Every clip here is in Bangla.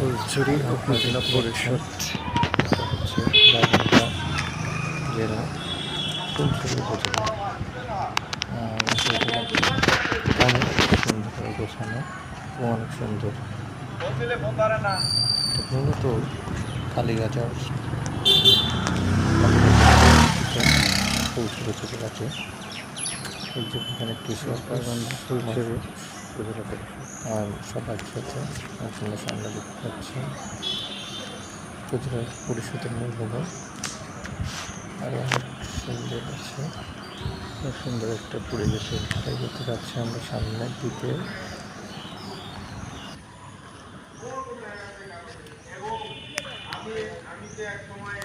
ফুলছড়ি উপজেলা পরিষদ জেলা ফুলছড়ি উপজেলা অনেক সুন্দর গোছানো অনেক সুন্দর। মূলত কালীগাজার ফুলছড়ি উপজেলাতে এখানে কৃষক পরিষদ আর সবার সাথে সঙ্গে সামনে দেখতে পাচ্ছি। খুচরা পরিষদের মূল্যবান আর অনেক সুন্দর আছে। সুন্দর একটা পরিবেশের তাই দেখতে পাচ্ছি আমরা সামনে দিতে এক সময়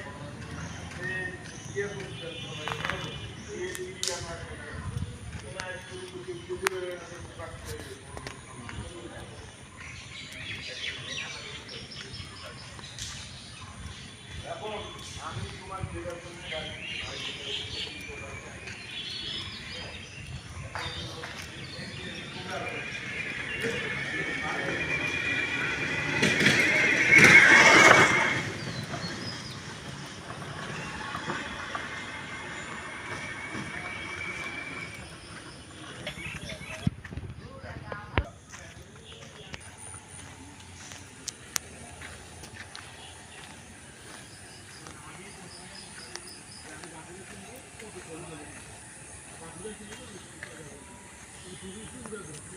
Thank you. Thank you.